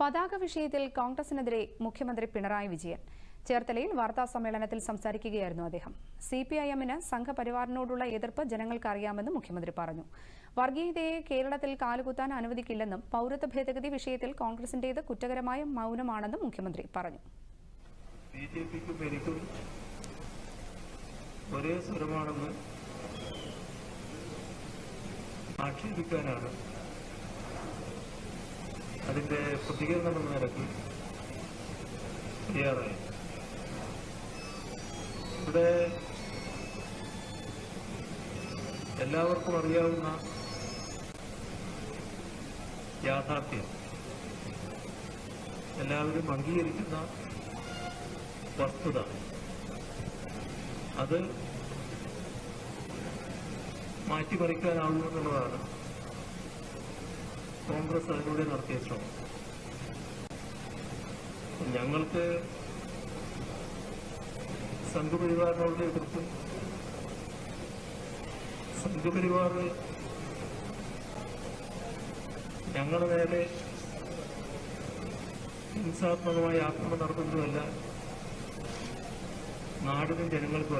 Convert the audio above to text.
പതാക വിഷയത്തിൽ കോൺഗ്രസിനെതിരെ മുഖ്യമന്ത്രി പിണറായി വിജയൻ. ചേർത്തലയിൽ വാർത്താ സമ്മേളനത്തിൽ സംസാരിക്കുകയായിരുന്നു അദ്ദേഹം. സി പി ഐ എമ്മിന് സംഘപരിവാറിനോടുള്ള എതിർപ്പ് ജനങ്ങൾക്ക് അറിയാമെന്നും മുഖ്യമന്ത്രി പറഞ്ഞു. വർഗീയതയെ കേരളത്തിൽ കാലുകുത്താൻ അനുവദിക്കില്ലെന്നും പൌരത്വ ഭേദഗതി വിഷയത്തിൽ കോൺഗ്രസിന്റേത് കുറ്റകരമായ മൗനമാണെന്നും മുഖ്യമന്ത്രി പറഞ്ഞു. ഒരേ സ്വരമാണെന്ന് ആക്ഷേപിക്കാനാണ് അതിന്റെ പ്രതികരണം എന്ന നിലയ്ക്ക് തയ്യാറായി. ഇവിടെ എല്ലാവർക്കും അറിയാവുന്ന യാഥാർത്ഥ്യം. എല്ലാവരും അംഗീകരിക്കുന്ന വസ്തുത. അത് മാറ്റിമറിക്കാനാവുമെന്നുള്ളതാണ് കോൺഗ്രസ് അതിലൂടെ നടത്തിയ ശ്രമം. ഞങ്ങൾക്ക് സംഘപരിവാറിനോട് എതിർപ്പും. സംഘപരിവാർ ഞങ്ങളുടെ നേരെ ഹിംസാത്മകമായ ആക്രമണം നടത്തുന്നതുമല്ല നാടിനും ജനങ്ങൾക്കും